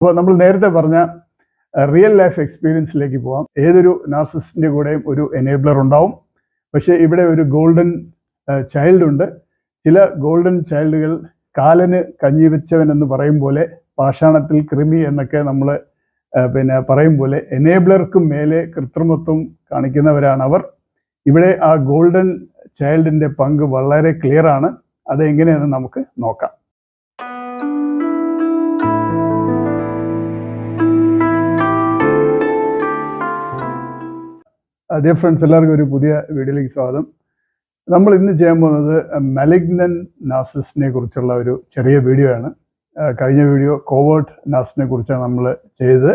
അപ്പോൾ നമ്മൾ നേരത്തെ പറഞ്ഞ റിയൽ ലൈഫ് എക്സ്പീരിയൻസിലേക്ക് പോവാം. ഏതൊരു നാർസിസ്റ്റിന്റെ കൂടെയും ഒരു എനേബ്ലർ ഉണ്ടാവും. പക്ഷേ ഇവിടെ ഒരു ഗോൾഡൻ ചൈൽഡ് ഉണ്ട്. ചില ഗോൾഡൻ ചൈൽഡുകൾ കാലന് കഞ്ഞി വെച്ചവൻ എന്ന് പറയും പോലെ പാഷാണത്തിൽ കൃമി എന്നൊക്കെ നമ്മൾ പിന്നെ പറയും പോലെ എനേബിളർക്കും മേലെ കൃത്രിമത്വം കാണിക്കുന്നവരാണ് അവർ. ഇവിടെ ആ ഗോൾഡൻ ചൈൽഡിന്റെ പങ്ക് വളരെ ക്ലിയർ ആണ്. അതെങ്ങനെയെന്ന് നമുക്ക് നോക്കാം. അതേ ഫ്രണ്ട്സ് എല്ലാവർക്കും ഒരു പുതിയ വീഡിയോയിലേക്ക് സ്വാഗതം. നമ്മൾ ഇന്ന് ചെയ്യാൻ പോകുന്നത് മലിഗ്നൻ നാസിസിനെ കുറിച്ചുള്ള ഒരു ചെറിയ വീഡിയോ ആണ്. കഴിഞ്ഞ വീഡിയോ കോവേർട്ട് നാസിനെ കുറിച്ചാണ് നമ്മൾ ചെയ്തത്.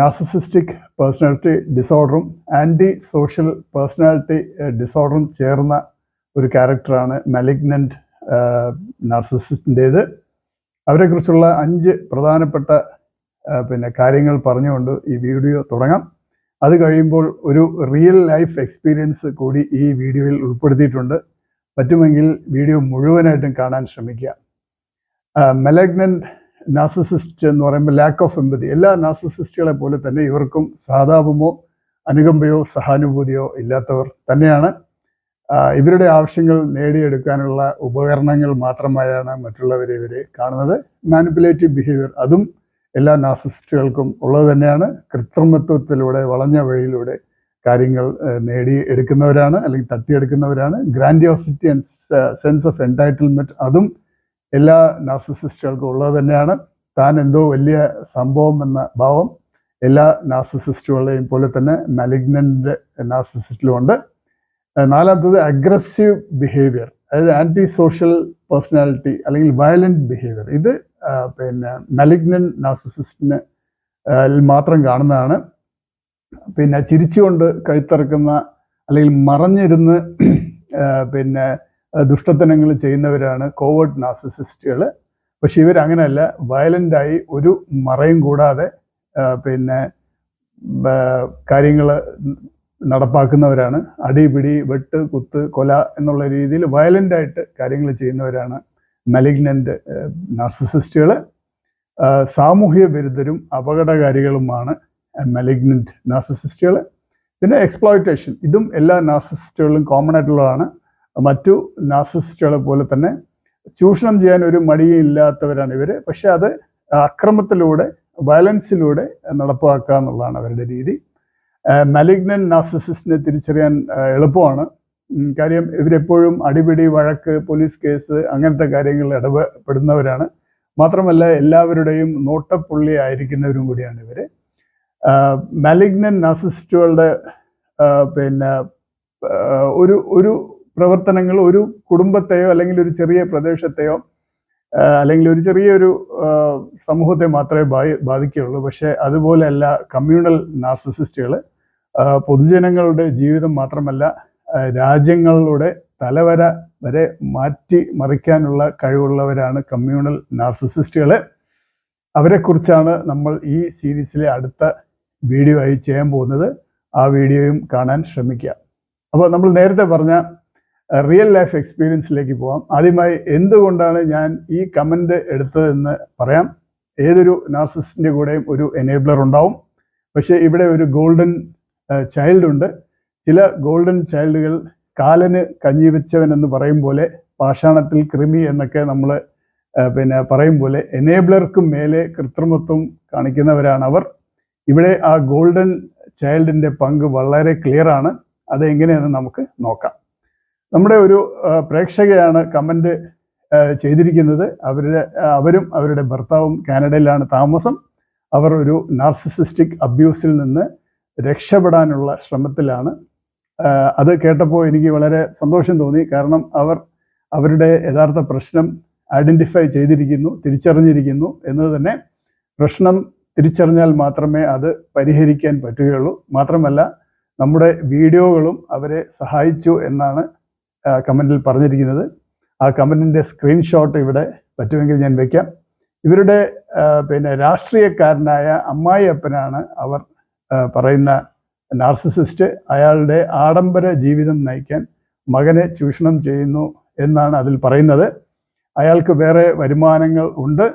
നാസിസിസ്റ്റിക് പേഴ്സണാലിറ്റി ഡിസോർഡറും ആന്റി സോഷ്യൽ പേഴ്സണാലിറ്റി ഡിസോർഡറും ചേർന്ന ഒരു ക്യാരക്ടറാണ് മലിഗ്നന്റ് നാർസിസിസ്റ്റിന്റേത് അവരെക്കുറിച്ചുള്ള അഞ്ച് പ്രധാനപ്പെട്ട പിന്നെ കാര്യങ്ങൾ പറഞ്ഞുകൊണ്ട് ഈ വീഡിയോ തുടങ്ങാം. അത് കഴിയുമ്പോൾ ഒരു റിയൽ ലൈഫ് എക്സ്പീരിയൻസ് കൂടി ഈ വീഡിയോയിൽ ഉൾപ്പെടുത്തിയിട്ടുണ്ട്. പറ്റുമെങ്കിൽ വീഡിയോ മുഴുവനായിട്ടും കാണാൻ ശ്രമിക്കുക. മെലഗ്നന്റ് നാർസിസിസ്റ്റ് എന്ന് പറയുമ്പോൾ ലാക്ക് ഓഫ് എമ്പതി എല്ലാ നാർസിസിസ്റ്റുകളെ പോലെ തന്നെ ഇവർക്കും സഹതാപമോ അനുകമ്പയോ സഹാനുഭൂതിയോ ഇല്ലാത്തവർ തന്നെയാണ്. ഇവരുടെ ആവശ്യങ്ങൾ നേടിയെടുക്കാനുള്ള ഉപകരണങ്ങൾ മാത്രമായാണ് മറ്റുള്ളവരെ ഇവരെ കാണുന്നത്. മാനിപ്പുലേറ്റീവ് ബിഹേവിയർ അതും എല്ലാ നാസിസ്റ്റുകൾക്കും ഉള്ളത് തന്നെയാണ്. കൃത്രിമത്വത്തിലൂടെ വളഞ്ഞ വഴിയിലൂടെ കാര്യങ്ങൾ നേടി എടുക്കുന്നവരാണ് അല്ലെങ്കിൽ തട്ടിയെടുക്കുന്നവരാണ്. Grandiosity and sense of entitlement അതും എല്ലാ നാസിസിസ്റ്റുകൾക്കും ഉള്ളത് തന്നെയാണ്. താൻ എന്തോ വലിയ സംഭവം എന്ന ഭാവം എല്ലാ നാസിസിസ്റ്റുകളെയും പോലെ തന്നെ മലിഗ്നന്റ് നാസിസിസ്റ്റിലുമുണ്ട് നാലാമത്തത് അഗ്രസീവ് ബിഹേവിയർ അതായത് ആന്റി സോഷ്യൽ പേഴ്സണാലിറ്റി അല്ലെങ്കിൽ വയലന്റ് ബിഹേവിയർ ഇത് പിന്നെ മലിഗ്നൻ നാർസിസിസ്റ്റിന് മാത്രം കാണുന്നതാണ്. പിന്നെ ചിരിച്ചുകൊണ്ട് കഴുത്തിറക്കുന്ന അല്ലെങ്കിൽ മറഞ്ഞിരുന്ന് പിന്നെ ദുഷ്ടത്തനങ്ങൾ ചെയ്യുന്നവരാണ് കോവേർട്ട് നാർസിസിസ്റ്റുകൾ പക്ഷെ ഇവരങ്ങനെയല്ല വയലന്റായി ഒരു മറയും കൂടാതെ പിന്നെ കാര്യങ്ങൾ നടപ്പാക്കുന്നവരാണ്. അടിപിടി വെട്ട് കുത്ത് കൊല എന്നുള്ള രീതിയിൽ വയലന്റായിട്ട് കാര്യങ്ങൾ ചെയ്യുന്നവരാണ് മലിഗ്നന്റ് നാർസിസിസ്റ്റുകൾ സാമൂഹ്യ വിരുദ്ധരും അപകടകാരികളുമാണ് മലിഗ്നന്റ് നാർസിസിസ്റ്റുകൾ പിന്നെ എക്സ്പ്ലോയിറ്റേഷൻ ഇതും എല്ലാ നാർസിസിസ്റ്റുകളിലും കോമൺ ആയിട്ടുള്ളതാണ്. മറ്റു നാർസിസിസ്റ്റുകളെ പോലെ തന്നെ ചൂഷണം ചെയ്യാൻ ഒരു മടിയും ഇല്ലാത്തവരാണ് ഇവർ പക്ഷെ അത് അക്രമത്തിലൂടെ വയലൻസിലൂടെ നടപ്പാക്കുക എന്നുള്ളതാണ് അവരുടെ രീതി. മലിഗ്നൻ നാർസിസിസ്റ്റിനെ തിരിച്ചറിയാൻ എളുപ്പമാണ്. കാര്യം ഇവരെപ്പോഴും അടിപിടി വഴക്ക് പോലീസ് കേസ് അങ്ങനത്തെ കാര്യങ്ങളിൽ ഇടപെടുന്നവരാണ്. മാത്രമല്ല എല്ലാവരുടെയും നോട്ടപ്പുള്ളി ആയിരിക്കുന്നവരും കൂടിയാണ് ഇവർ മാലിഗ്നൻ നാസിസ്റ്റുകളുടെ പിന്നെ ഒരു ഒരു പ്രവർത്തനങ്ങൾ ഒരു കുടുംബത്തെയോ അല്ലെങ്കിൽ ഒരു ചെറിയ പ്രദേശത്തെയോ അല്ലെങ്കിൽ ഒരു ചെറിയൊരു സമൂഹത്തെ മാത്രമേ ബാധിക്കുകയുള്ളൂ. പക്ഷേ അതുപോലെയല്ല കമ്മ്യൂണൽ നാർസിസിസ്റ്റുകൾ പൊതുജനങ്ങളുടെ ജീവിതം മാത്രമല്ല രാജ്യങ്ങളുടെ തലവര വരെ മാറ്റി മറിക്കാനുള്ള കഴിവുള്ളവരാണ് കമ്മ്യൂണൽ നാർസിസിസ്റ്റുകൾ അവരെക്കുറിച്ചാണ് നമ്മൾ ഈ സീരീസിലെ അടുത്ത വീഡിയോ ആയി ചെയ്യാൻ പോകുന്നത്. ആ വീഡിയോയും കാണാൻ ശ്രമിക്കുക. അപ്പോൾ നമ്മൾ നേരത്തെ പറഞ്ഞ റിയൽ ലൈഫ് എക്സ്പീരിയൻസിലേക്ക് പോകാം ആദ്യമായി എന്തുകൊണ്ടാണ് ഞാൻ ഈ കമന്റ് എടുത്തതെന്ന് പറയാം. ഏതൊരു നാർസിസ്റ്റിന്റെ കൂടെയും ഒരു എനേബ്ലർ ഉണ്ടാവും. പക്ഷേ ഇവിടെ ഒരു ഗോൾഡൻ ചൈൽഡ് ഉണ്ട്. ചില ഗോൾഡൻ ചൈൽഡുകൾ കാലന് കഞ്ഞി വെച്ചവൻ എന്ന് പറയും പോലെ പാഷാണത്തിൽ കൃമി എന്നൊക്കെ നമ്മൾ പിന്നെ പറയും പോലെ എനേബിളർക്കും മേലെ കൃത്രിമത്വം കാണിക്കുന്നവരാണ് അവർ. ഇവിടെ ആ ഗോൾഡൻ ചൈൽഡിന്റെ പങ്ക് വളരെ ക്ലിയർ ആണ്. അതെങ്ങനെയെന്ന് നമുക്ക് നോക്കാം. നമ്മുടെ ഒരു പ്രേക്ഷകയാണ് കമന്റ് ചെയ്തിരിക്കുന്നത്. അവരുടെ അവരും അവരുടെ ഭർത്താവും കാനഡയിലാണ് താമസം. അവർ ഒരു നാർസിസിസ്റ്റിക് അബ്യൂസിൽ നിന്ന് രക്ഷപ്പെടാനുള്ള ശ്രമത്തിലാണ്. അത് കേട്ടപ്പോൾ എനിക്ക് വളരെ സന്തോഷം തോന്നി. കാരണം അവർ അവരുടെ യഥാർത്ഥ പ്രശ്നം ഐഡന്റിഫൈ ചെയ്തിരിക്കുന്നു തിരിച്ചറിഞ്ഞിരിക്കുന്നു എന്നത് തന്നെ പ്രശ്നം തിരിച്ചറിഞ്ഞാൽ മാത്രമേ അത് പരിഹരിക്കാൻ പറ്റുകയുള്ളൂ. മാത്രമല്ല നമ്മുടെ വീഡിയോകളും അവരെ സഹായിച്ചു എന്നാണ് കമന്റിൽ പറഞ്ഞിരിക്കുന്നത്. ആ കമന്റിന്റെ സ്ക്രീൻഷോട്ട് ഇവിടെ പറ്റുമെങ്കിൽ ഞാൻ വയ്ക്കാം ഇവരുടെ പിന്നെ രാഷ്ട്രീയക്കാരനായ അമ്മായി അപ്പനാണ് അവർ പറയുന്ന നാർസിസിസ്റ്റ് അയാളുടെ ആഡംബര ജീവിതം നയിക്കാൻ മകനെ ചൂഷണം ചെയ്യുന്നു എന്നാണ് അതിൽ പറയുന്നത്. അയാൾക്ക് വേറെ വരുമാനങ്ങൾ ഉണ്ട്.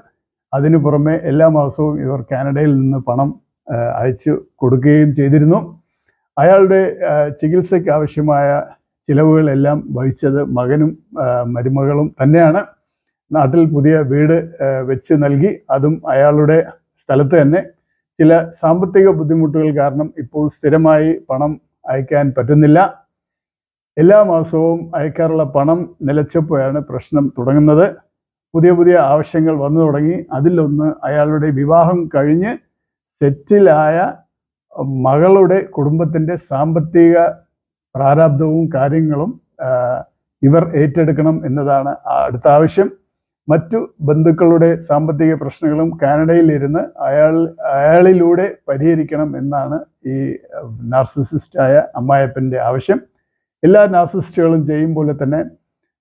അതിനു പുറമെ എല്ലാ മാസവും ഇവർ കാനഡയിൽ നിന്ന് പണം അയച്ചു കൊടുക്കുകയും ചെയ്തിരുന്നു. അയാളുടെ ചികിത്സയ്ക്ക് ആവശ്യമായ ചിലവുകളെല്ലാം വഹിച്ചത് മകനും മരുമകളും തന്നെയാണ്. നാട്ടിൽ പുതിയ വീട് വെച്ച് നൽകി. അതും അയാളുടെ സ്ഥലത്ത് തന്നെ. ചില സാമ്പത്തിക ബുദ്ധിമുട്ടുകൾ കാരണം ഇപ്പോൾ സ്ഥിരമായി പണം അയക്കാൻ പറ്റുന്നില്ല. എല്ലാ മാസവും അയക്കാറുള്ള പണം നിലച്ചപ്പോഴാണ് പ്രശ്നം തുടങ്ങുന്നത്. പുതിയ പുതിയ ആവശ്യങ്ങൾ വന്നു തുടങ്ങി. അതിലൊന്ന് അയാളുടെ വിവാഹം കഴിഞ്ഞ് സെറ്റിലായ മകളുടെ കുടുംബത്തിന്റെ സാമ്പത്തിക പ്രാരാബ്ധവും കാര്യങ്ങളും ഇവർ ഏറ്റെടുക്കണം എന്നതാണ് അടുത്ത ആവശ്യം. മറ്റു ബന്ധുക്കളുടെ സാമ്പത്തിക പ്രശ്നങ്ങളും കാനഡയിലിരുന്ന് അയാൾ അയാളിലൂടെ പരിഹരിക്കണം എന്നാണ് ഈ നാർസിസിസ്റ്റായ അമ്മായപ്പന്റെ ആവശ്യം. എല്ലാ നാർസിസ്റ്റുകളും ചെയ്യും പോലെ തന്നെ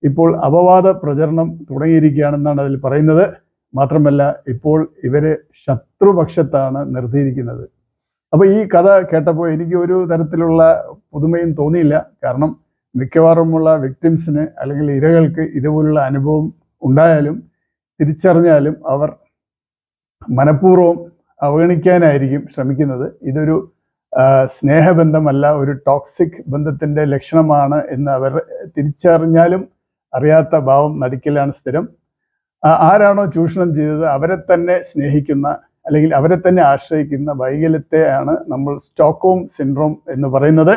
ഇപ്പോൾ അപവാദ പ്രചരണം തുടങ്ങിയിരിക്കുകയാണെന്നാണ് അതിൽ പറയുന്നത്. മാത്രമല്ല ഇപ്പോൾ ഇവരെ ശത്രുപക്ഷത്താണ് നിർത്തിയിരിക്കുന്നത്. അപ്പോൾ ഈ കഥ കേട്ടപ്പോൾ എനിക്ക് ഒരു തരത്തിലുള്ള പുതുമയും തോന്നിയില്ല. കാരണം മിക്കവാറുമുള്ള വിക്ടിംസിന് അല്ലെങ്കിൽ ഇരകൾക്ക് ഇതുപോലുള്ള അനുഭവം ഉണ്ടായാലും തിരിച്ചറിഞ്ഞാലും അവർ മനഃപൂർവം അവഗണിക്കാനായിരിക്കും ശ്രമിക്കുന്നത്. ഇതൊരു സ്നേഹബന്ധമല്ല ഒരു ടോക്സിക് ബന്ധത്തിന്റെ ലക്ഷണമാണ് എന്ന് അവർ തിരിച്ചറിഞ്ഞാലും അറിയാത്ത ഭാവം നടിക്കലാണ് സ്ഥിരം. ആരാണോ ചൂഷണം ചെയ്തത് അവരെ തന്നെ സ്നേഹിക്കുന്ന അല്ലെങ്കിൽ അവരെ തന്നെ ആശ്രയിക്കുന്ന വൈകല്യത്തെയാണ് നമ്മൾ സ്റ്റോക്കോം സിൻഡ്രോം എന്ന് പറയുന്നത്.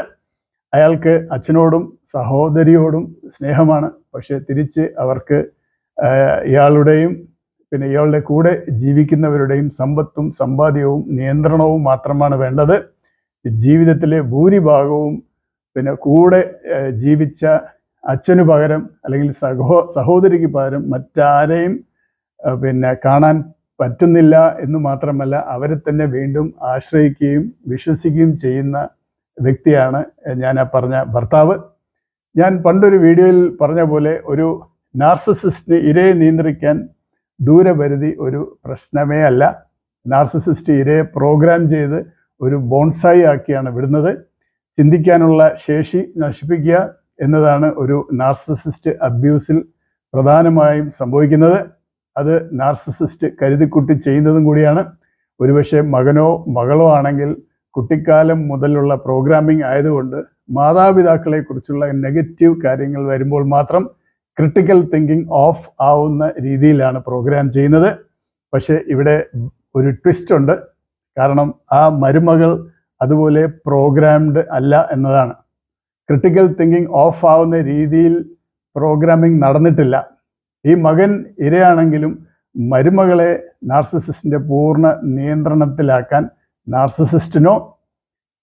അയാൾക്ക് അച്ഛനോടും സഹോദരിയോടും സ്നേഹമാണ്. പക്ഷെ തിരിച്ച് അവർക്ക് ഇയാളുടെയും പിന്നെ ഇയാളുടെ കൂടെ ജീവിക്കുന്നവരുടെയും സമ്പത്തും സമ്പാദ്യവും നിയന്ത്രണവും മാത്രമാണ് വേണ്ടത്. ജീവിതത്തിലെ ഭൂരിഭാഗവും പിന്നെ കൂടെ ജീവിച്ച അച്ഛനു പകരം അല്ലെങ്കിൽ സഹോ സഹോദരിക്ക് പകരം മറ്റാരെയും പിന്നെ കാണാൻ പറ്റുന്നില്ല എന്ന് മാത്രമല്ല അവരെ തന്നെ വീണ്ടും ആശ്രയിക്കുകയും വിശ്വസിക്കുകയും ചെയ്യുന്ന വ്യക്തിയാണ് ഞാൻ പറഞ്ഞ ഭർത്താവ്. ഞാൻ പണ്ടൊരു വീഡിയോയിൽ പറഞ്ഞ പോലെ ഒരു നാർസിസിസ്റ്റിന് ഇരയെ നിയന്ത്രിക്കാൻ ദൂരപരിധി ഒരു പ്രശ്നമേ അല്ല. നാർസിസിസ്റ്റ് ഇരയെ പ്രോഗ്രാം ചെയ്ത് ഒരു ബോൺസായി ആക്കിയാണ് വിടുന്നത്. ചിന്തിക്കാനുള്ള ശേഷി നശിപ്പിക്കുക എന്നതാണ് ഒരു നാർസിസിസ്റ്റ് അബ്യൂസിൽ പ്രധാനമായും സംഭവിക്കുന്നത്. അത് നാർസിസിസ്റ്റ് കരുതിക്കുട്ടി ചെയ്യുന്നതും കൂടിയാണ്. ഒരുപക്ഷെ മകനോ മകളോ ആണെങ്കിൽ കുട്ടിക്കാലം മുതലുള്ള പ്രോഗ്രാമിംഗ് ആയതുകൊണ്ട് മാതാപിതാക്കളെക്കുറിച്ചുള്ള നെഗറ്റീവ് കാര്യങ്ങൾ വരുമ്പോൾ മാത്രം ക്രിട്ടിക്കൽ തിങ്കിങ് ഓഫ് ആവുന്ന രീതിയിലാണ് പ്രോഗ്രാം ചെയ്യുന്നത്. പക്ഷേ ഇവിടെ ഒരു ട്വിസ്റ്റ് ഉണ്ട്. കാരണം ആ മരുമകൾ അതുപോലെ പ്രോഗ്രാംഡ് അല്ല എന്നതാണ്. ക്രിട്ടിക്കൽ തിങ്കിങ് ഓഫ് ആവുന്ന രീതിയിൽ പ്രോഗ്രാമിംഗ് നടന്നിട്ടില്ല. ഈ മകൻ ഇരയാണെങ്കിലും മരുമകളെ നാർസിസിസ്റ്റിന്റെ പൂർണ നിയന്ത്രണത്തിലാക്കാൻ നാർസിസിസ്റ്റിനോ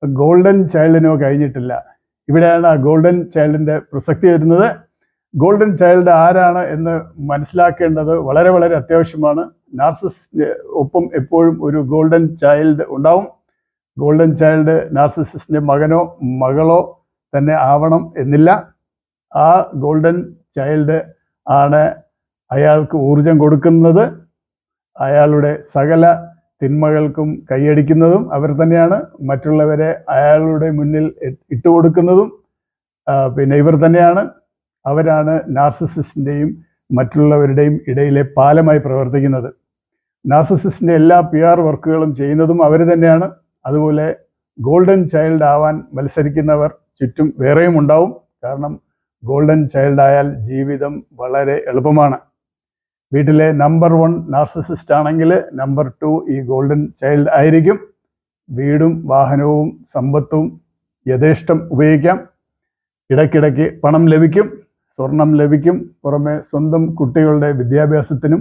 ഗോൾഡൻ ചൈൽഡിനോ കഴിഞ്ഞിട്ടില്ല. ഇവിടെയാണ് ആ ഗോൾഡൻ ചൈൽഡിന്റെ പ്രസക്തി വരുന്നത്. ഗോൾഡൻ ചൈൽഡ് ആരാണ് എന്ന് മനസ്സിലാക്കേണ്ടത് വളരെ വളരെ അത്യാവശ്യമാണ്. നാർസിസ് ഒപ്പം എപ്പോഴും ഒരു ഗോൾഡൻ ചൈൽഡ് ഉണ്ടാവും. ഗോൾഡൻ ചൈൽഡ് നാർസിസിസ്റ്റിന്റെ മകനോ മകളോ തന്നെ ആവണം എന്നില്ല. ആ ഗോൾഡൻ ചൈൽഡ് ആണ് അയാൾക്ക് ഊർജം കൊടുക്കുന്നത്. അയാളുടെ സകല തിന്മകൾക്കും കൈയടിക്കുന്നതും അവർ തന്നെയാണ്. മറ്റുള്ളവരെ അയാളുടെ മുന്നിൽ ഇട്ടുകൊടുക്കുന്നതും പിന്നെ ഇവർ തന്നെയാണ്. അവരാണ് നാർസിസിസ്റ്റിന്റെയും മറ്റുള്ളവരുടെയും ഇടയിലെ പാലമായി പ്രവർത്തിക്കുന്നത്. നാർസിസിസ്റ്റിന്റെ എല്ലാ പി ആർ വർക്കുകളും ചെയ്യുന്നതും അവർ തന്നെയാണ്. അതുപോലെ ഗോൾഡൻ ചൈൽഡ് ആവാൻ മത്സരിക്കുന്നവർ ചുറ്റും വേറെയും ഉണ്ടാവും. കാരണം ഗോൾഡൻ ചൈൽഡ് ആയാൽ ജീവിതം വളരെ എളുപ്പമാണ്. വീട്ടിലെ നമ്പർ വൺ നാർസിസിസ്റ്റ് ആണെങ്കിൽ നമ്പർ ടു ഈ ഗോൾഡൻ ചൈൽഡ് ആയിരിക്കും. വീടും വാഹനവും സമ്പത്തും യഥേഷ്ടം ഉപയോഗിക്കാം. ഇടയ്ക്കിടയ്ക്ക് പണം ലഭിക്കും. സ്വർണം ലഭിക്കും. പുറമെ സ്വന്തം കുട്ടികളുടെ വിദ്യാഭ്യാസത്തിനും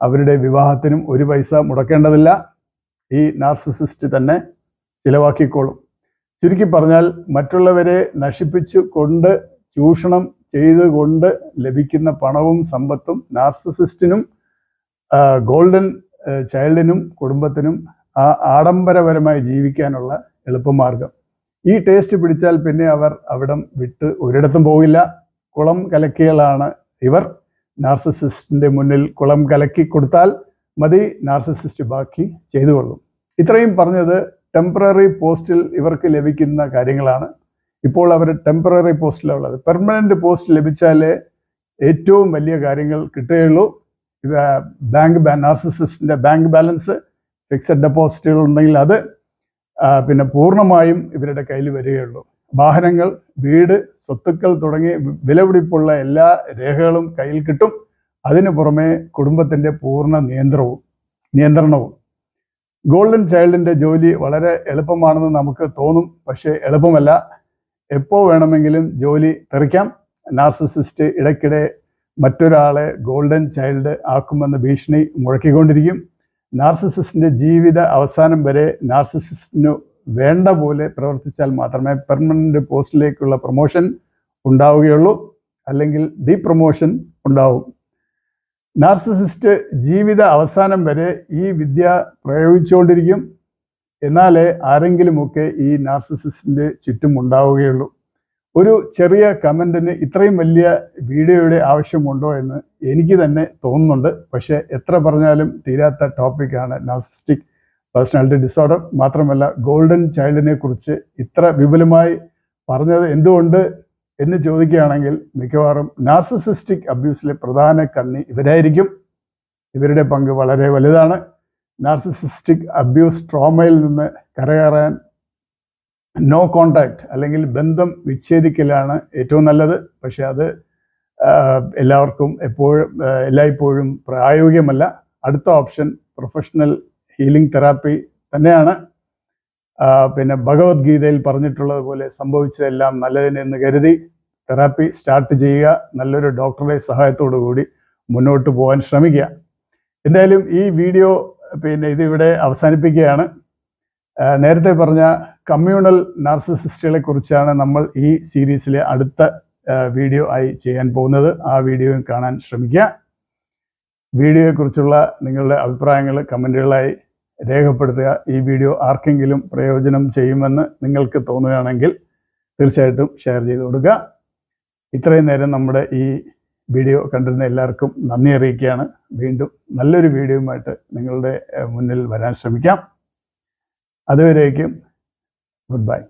അവരുടെ വിവാഹത്തിനും ഒരു പൈസ മുടക്കേണ്ടതില്ല. ഈ നാർസിസിസ്റ്റ് തന്നെ ചിലവാക്കിക്കോളും. ചുരുക്കി പറഞ്ഞാൽ മറ്റുള്ളവരെ നശിപ്പിച്ചു കൊണ്ട് ചൂഷണം ചെയ്തുകൊണ്ട് ലഭിക്കുന്ന പണവും സമ്പത്തും നാർസിസിസ്റ്റിനും ഗോൾഡൻ ചൈൽഡിനും കുടുംബത്തിനും ആ ആഡംബരപരമായി ജീവിക്കാനുള്ള എളുപ്പമാർഗം. ഈ ടേസ്റ്റ് പിടിച്ചാൽ പിന്നെ അവർ അവിടം വിട്ട് ഒരിടത്തും പോകില്ല. കുളം കലക്കികളാണ് ഇവർ. നാർസിസിസ്റ്റിന്റെ മുന്നിൽ കുളം കലക്കി കൊടുത്താൽ മതി നാർസിസിസ്റ്റ് ബാക്കി ചെയ്തു കൊള്ളും ഇത്രയും പറഞ്ഞത് ടെമ്പററി പോസ്റ്റിൽ ഇവർക്ക് ലഭിക്കുന്ന കാര്യങ്ങളാണ്. ഇപ്പോൾ അവർ ടെമ്പററി പോസ്റ്റിലാണ് ഉള്ളത് പെർമനന്റ് പോസ്റ്റ് ലഭിച്ചാലേ ഏറ്റവും വലിയ കാര്യങ്ങൾ കിട്ടുകയുള്ളൂ. ബാങ്ക് നാർസിസിസ്റ്റിന്റെ ബാങ്ക് ബാലൻസ് ഫിക്സഡ് ഡെപ്പോസിറ്റുകൾ ഉണ്ടെങ്കിൽ അത് പിന്നെ പൂർണമായും ഇവരുടെ കയ്യിൽ വരികയുള്ളൂ. വാഹനങ്ങൾ വീട് സ്വത്തുക്കൾ തുടങ്ങി വിലപിടിപ്പുള്ള എല്ലാ രേഖകളും കയ്യിൽ കിട്ടും. അതിനു പുറമെ കുടുംബത്തിന്റെ പൂർണ നിയന്ത്രണവും നിയന്ത്രണവും. ഗോൾഡൻ ചൈൽഡിന്റെ ജോലി വളരെ എളുപ്പമാണെന്ന് നമുക്ക് തോന്നും പക്ഷേ എളുപ്പമല്ല. എപ്പോൾ വേണമെങ്കിലും ജോലി തെറിക്കാം. നാർസിസിസ്റ്റ് ഇടയ്ക്കിടെ മറ്റൊരാളെ ഗോൾഡൻ ചൈൽഡ് ആക്കുമെന്ന് ഭീഷണി മുഴക്കിക്കൊണ്ടിരിക്കും. നാർസിസിസ്റ്റിന്റെ ജീവിത അവസാനം വരെ നാർസിസിസ്റ്റിനു വേണ്ട പോലെ പ്രവർത്തിച്ചാൽ മാത്രമേ പെർമനന്റ് പോസ്റ്റിലേക്കുള്ള പ്രൊമോഷൻ ഉണ്ടാവുകയുള്ളൂ. അല്ലെങ്കിൽ ഡി പ്രൊമോഷൻ ഉണ്ടാവും. നാർസിസിസ്റ്റ് ജീവിത അവസാനം വരെ ഈ വിദ്യ പ്രയോഗിച്ചുകൊണ്ടിരിക്കും. എന്നാലേ ആരെങ്കിലുമൊക്കെ ഈ നാർസിസിസ്റ്റിന്റെ ചുറ്റും ഉണ്ടാവുകയുള്ളൂ. ഒരു ചെറിയ കമന്റിന് ഇത്രയും വലിയ വീഡിയോയുടെ ആവശ്യമുണ്ടോ എന്ന് എനിക്ക് തന്നെ തോന്നുന്നുണ്ട്. പക്ഷേ എത്ര പറഞ്ഞാലും തീരാത്ത ടോപ്പിക്കാണ് നാർസിസ്റ്റിക് പേഴ്സണാലിറ്റി ഡിസോർഡർ മാത്രമല്ല ഗോൾഡൻ ചൈൽഡിനെ കുറിച്ച് ഇത്ര വിപുലമായി പറഞ്ഞത് എന്തുകൊണ്ട് എന്ന് ചോദിക്കുകയാണെങ്കിൽ മിക്കവാറും നാർസിസിസ്റ്റിക് അബ്യൂസിലെ പ്രധാന കണ്ണി ഇവരായിരിക്കും. ഇവരുടെ പങ്ക് വളരെ വലുതാണ്. നാർസിസിസ്റ്റിക് അബ്യൂസ് ട്രോമയിൽ നിന്ന് കരകയറാൻ നോ കോണ്ടാക്ട് അല്ലെങ്കിൽ ബന്ധം വിച്ഛേദിക്കലാണ് ഏറ്റവും നല്ലത്. പക്ഷെ അത് എല്ലാവർക്കും എപ്പോഴും എല്ലായ്പ്പോഴും പ്രായോഗികമല്ല. അടുത്ത ഓപ്ഷൻ പ്രൊഫഷണൽ ഹീലിംഗ് തെറാപ്പി തന്നെയാണ്. പിന്നെ ഭഗവത്ഗീതയിൽ പറഞ്ഞിട്ടുള്ളത് പോലെ സംഭവിച്ചതെല്ലാം നല്ലതിനെന്ന് കരുതി തെറാപ്പി സ്റ്റാർട്ട് ചെയ്യുക നല്ലൊരു ഡോക്ടറുടെ സഹായത്തോടു കൂടി മുന്നോട്ട് പോകാൻ ശ്രമിക്കുക. എന്തായാലും ഈ വീഡിയോ പിന്നെ ഇതിവിടെ അവസാനിപ്പിക്കുകയാണ്. നേരത്തെ പറഞ്ഞ കമ്മ്യൂണൽ നാർസിസിസ്റ്റുകളെ കുറിച്ചാണ് നമ്മൾ ഈ സീരീസിലെ അടുത്ത വീഡിയോ ആയി ചെയ്യാൻ പോകുന്നത്. ആ വീഡിയോയും കാണാൻ ശ്രമിക്കുക. വീഡിയോയെക്കുറിച്ചുള്ള നിങ്ങളുടെ അഭിപ്രായങ്ങൾ കമന്റുകളായി രേഖപ്പെടുത്തുക. ഈ വീഡിയോ ആർക്കെങ്കിലും പ്രയോജനം ചെയ്യുമെന്ന് നിങ്ങൾക്ക് തോന്നുകയാണെങ്കിൽ തീർച്ചയായിട്ടും ഷെയർ ചെയ്ത് കൊടുക്കുക. ഇത്രയും നേരം നമ്മുടെ ഈ വീഡിയോ കണ്ടിരുന്ന എല്ലാവർക്കും നന്ദി അറിയിക്കുകയാണ്. വീണ്ടും നല്ലൊരു വീഡിയോയുമായിട്ട് നിങ്ങളുടെ മുന്നിൽ വരാൻ ശ്രമിക്കാം. അതുവരേക്കും ഗുഡ് ബൈ.